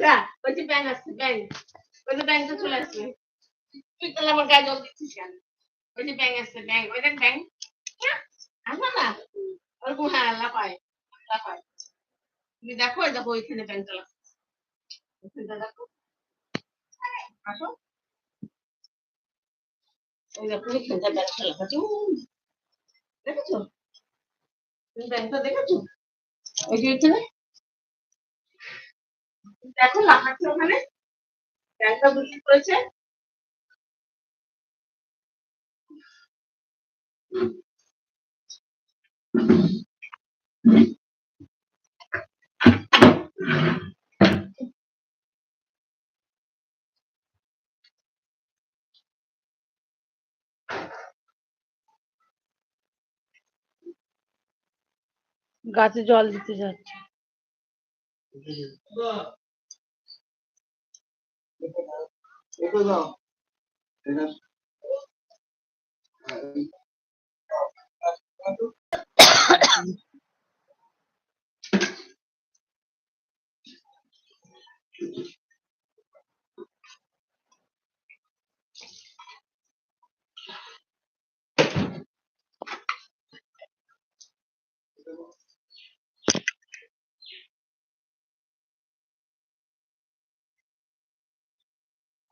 ব্যাং আসছে ব্যাং ওই যে ব্যাংটা চলে আসবে। তুই তাহলে ব্যাং আসছে ব্যাং ওই দেখ ব্যাং না। হ্যাঁ তুমি দেখো ওইখানে লাফাচ্ছে ওইখানটা দেখো। আসো। ওই দেখেছ? তুমি ব্যাংটা দেখেছ? ওই যে দেখো লাফাচ্ছে ওখানে। ব্যাংকটা বুঝতে করেছে। গাছে জল দিতে যাচ্ছে। এটা দাও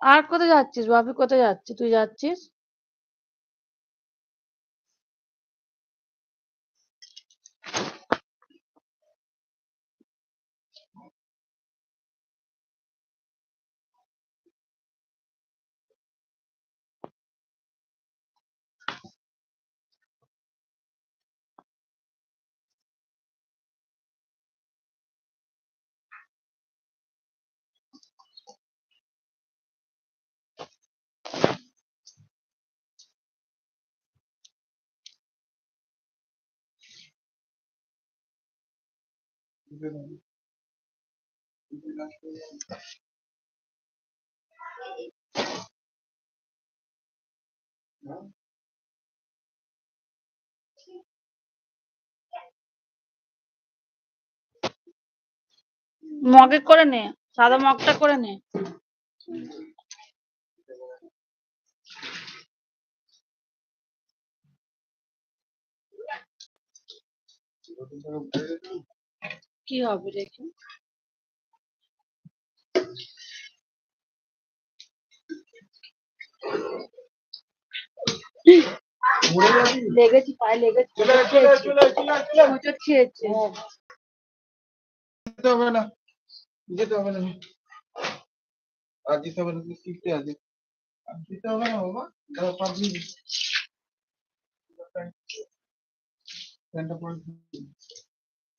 আর কোথায় যাচ্ছিস বাপি? কোথায় যাচ্ছিস? তুই যাচ্ছিস? মগে করে নে সাদা মগটা করে নে। কি হবে দেখি। লেগেছি পায়ে লেগেছে। হোঁচট খেয়েছে। যেতে হবে না যেতে হবে না। আর যেতে হবে না শিখতে আছে যেতে হবে না বাবা পাঁচ মিনিট।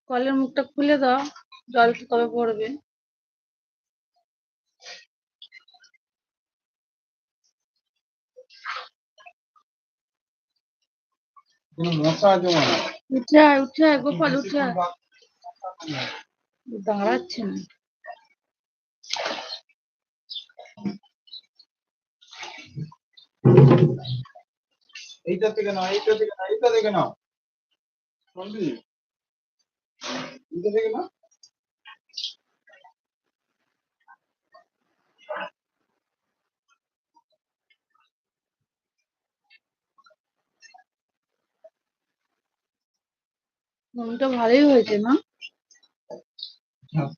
কলের মুখটা খুলে দাও জল কবে পড়বে? গোপাল দাঁড়াচ্ছে না। এইটা থেকে নাও এইটা থেকে নাও এইটা থেকে নাও। ঘুমটা ভালোই হয়েছে না হ্যাঁ।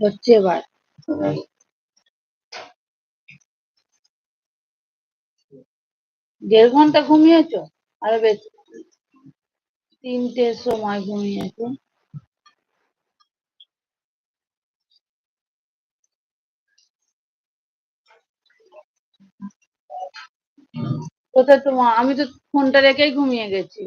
হচ্ছে এবার। দেড় ঘণ্টা ঘুমিয়েছো? আরও বেশি, তিনটের সময় ঘুমিয়েছো। কোথায় তোমার? আমি তো ফোনটা রেখেই ঘুমিয়ে গেছি।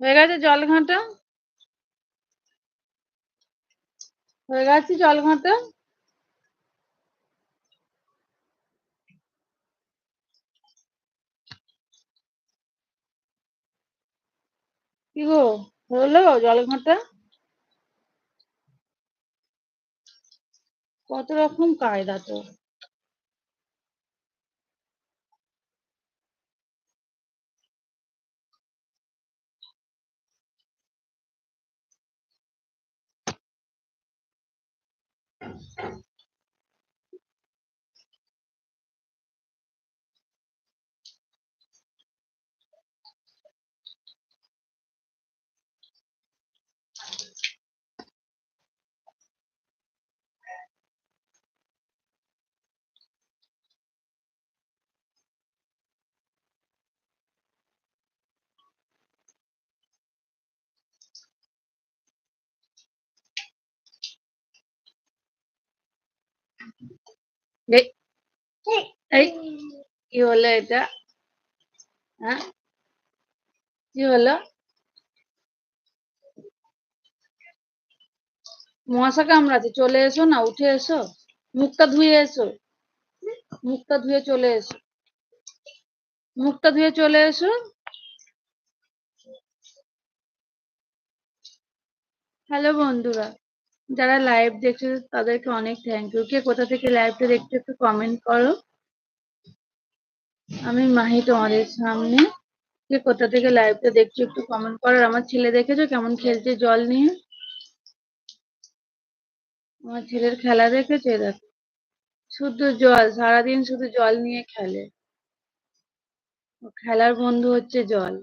হয়ে গেছে জল ঘাঁটা? হয়ে গেছে জল ঘাঁটা। কি গো হলো জল ঘাঁটা? কত রকম কায়দা তো এই কি হলো এটা হ্যাঁ কি হলো মশা কামড়াচ্ছে চলে এসো না উঠে এসো মুখটা ধুয়ে এসো মুখটা ধুয়ে চলে এসো মুখটা ধুয়ে চলে এসো হ্যালো বন্ধুরা যারা লাইভ দেখছ তাদেরকে অনেক থ্যাংক ইউ কে কোথা থেকে লাইভটা দেখছ একটু কমেন্ট করো। আমি মাহি তোমাদের সামনে। কে কোথা থেকে লাইভটা দেখছ একটু কমেন্ট করো। আমার ছেলে দেখেছ কেমন খেলছে জল নিয়ে? আমার ছেলের খেলা দেখেছে? দেখো। শুধু জল, সারাদিন শুধু জল নিয়ে খেলে। খেলার বন্ধু হচ্ছে জল।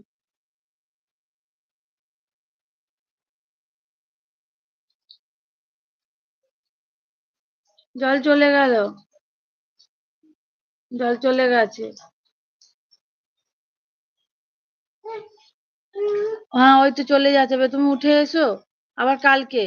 জল চলে গেল। জল চলে গেছে। হ্যাঁ ওই তো চলে যাচ্ছে। তুমি উঠে এসো। আবার কালকে।